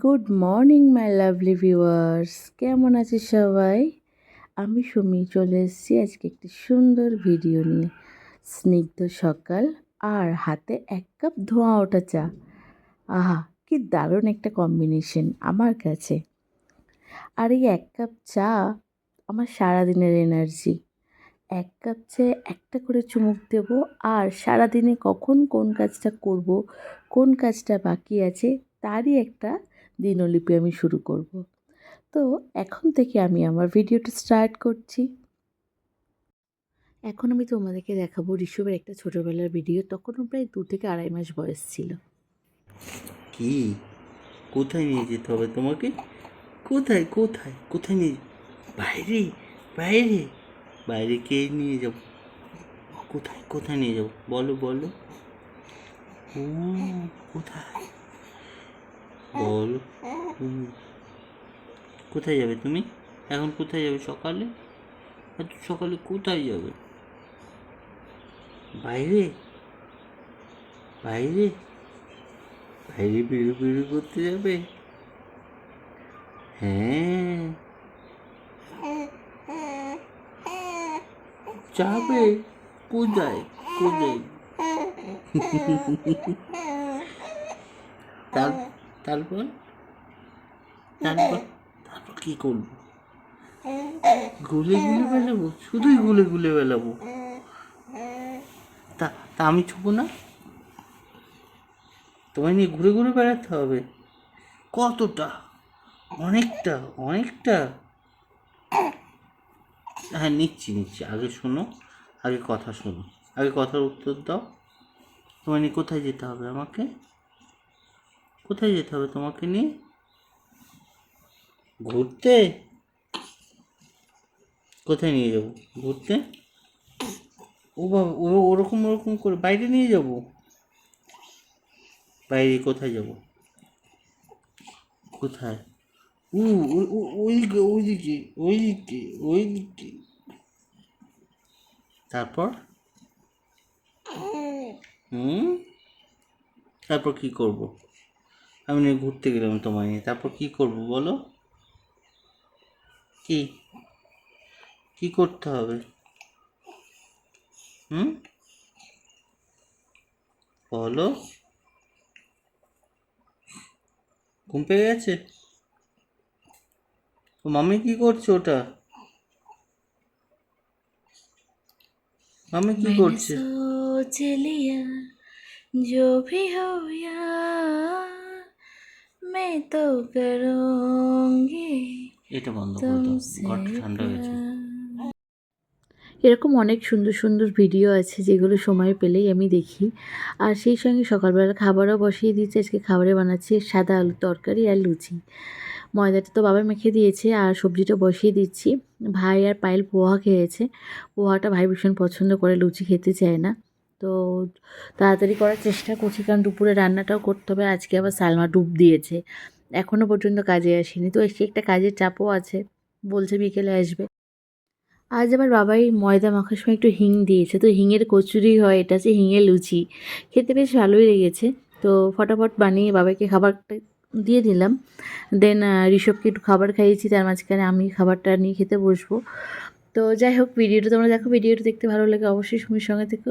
Good morning my lovely viewers কেমন আছে সবাই? আমি সুমি চলে এসেছি আজকে একটি সুন্দর ভিডিও নিয়ে। স্নিগ্ধ সকাল আর হাতে এক কাপ ধোঁয়া ওঠা চা। আহা, কি দারুণ একটা কম্বিনেশন আমার কাছে। আর এই এক কাপ চা আমার সারাদিনের এনার্জি এক কাপ চায়ে একটা করে চুমুক দেব আর সারাদিনে কখন কোন কাজটা করব, কোন কাজটা বাকি আছে, তারই একটা দিনলিপি আমি শুরু করব। তো এখন থেকে আমি আমার ভিডিওটা স্টার্ট করছি। এখন আমি তোমাদেরকে দেখাবো ঋষভের একটা ছোটোবেলার ভিডিও। তখনও প্রায় দু থেকে আড়াই মাস বয়স ছিল। কি? কোথায় নিয়ে যেতে হবে তোমাকে? কোথায় কোথায় কোথায় নিয়ে বাইরে বাইরে। বাইরে কে নিয়ে যাব? কোথায় কোথায় নিয়ে যাব? বলো বলো। ও, কোথায়? বলো। কোথায় যাবে তুমি? এখন কোথায় যাবে সকালে? এত সকালে কোথায় যাবে? বাইরে? বাইরে? বাইরে বেরো বেরো করতে যাবে? হ্যাঁ। যাবে। কোথায়? কোথায়? তার তারপর? তারপর? তারপর কি করব? গুলে গুলে বেলাবো? শুধুই গুলে গুলে বেলাবো? তা তা আমি ছুবো না? তোমায় নিয়ে ঘুরে ঘুরে বেড়াতে হবে। কতটা? অনেকটা অনেকটা? হ্যাঁ নিচ্ছি নিচ্ছি। আগে শোনো, আগে কথা শোনো। আগে কথার উত্তর দাও। তোমায় নিয়ে কোথায় যেতে হবে আমাকে? কোথায় যেতে হবে তোমাকে নিয়ে? ঘুরতে? কোথায় নিয়ে যাব? ঘুরতে? ও বাবা ও ওরকম ওরকম করে বাইরে নিয়ে যাব? বাইরে কোথায় যাব? কোথায়? উ ওইদিকে ওইদিকে ওইদিকে ওইদিকে। তারপর? হুম? তারপর কি করব? আমি নিয়ে ঘুরতে গেলাম তোমায় নিয়ে তারপর কি করব বলো কি কি করতে হবে হুম বলো ঘুম পেয়ে গেছে ও মামি কি করছে ওটা মামি কি করছে सोच लिया जो भी हो यार मैं तो करूँगी এটা বন্ধ করে দাও ঘরটা ঠান্ডা হয়েছে এরকম অনেক সুন্দর সুন্দর ভিডিও আছে যেগুলো সময় পেলেই আমি দেখি আর সেই সঙ্গে সকালবেলা খাবারও বসিয়ে দিয়েছি আজকে খাবারে বানাচ্ছি সাদা আলুর তরকারি আর লুচি ময়দাটা তো বাবা মেখে দিয়েছে আর সবজিটা বসিয়ে দিচ্ছি ভাই আর পায়েল পোহা খেয়েছে পোহাটা ভাই ভীষণ পছন্দ করে লুচি খেতে চায় না তো তাড়াতাড়ি করার চেষ্টা করছি, কারণ দুপুরে রান্নাটাও করতে হবে। আজকে আবার সালমা ডুব দিয়েছে। এখনও পর্যন্ত কাজে আসেনি। তো এসে একটা কাজের চাপও আছে। বলছে বিকেলে আসবে। আজ আবার বাবাই ময়দা মাখার সময় একটু হিং দিয়েছে। তো হিঙের কচুরি হয়, এটা হচ্ছে হিঙের লুচি। খেতে বেশ ভালোই লেগেছে। তো ফটাফট বানিয়ে বাবাকে খাবারটা দিয়ে দিলাম। দেন ঋষভকে একটু খাবার খাইয়েছি। তার মাঝখানে আমি খাবারটা নিয়ে খেতে বসবো। তো যাই হোক, ভিডিওটা তোমরা দেখো। ভিডিওটা দেখতে ভালো লাগে অবশ্যই সুমির সঙ্গে থেকো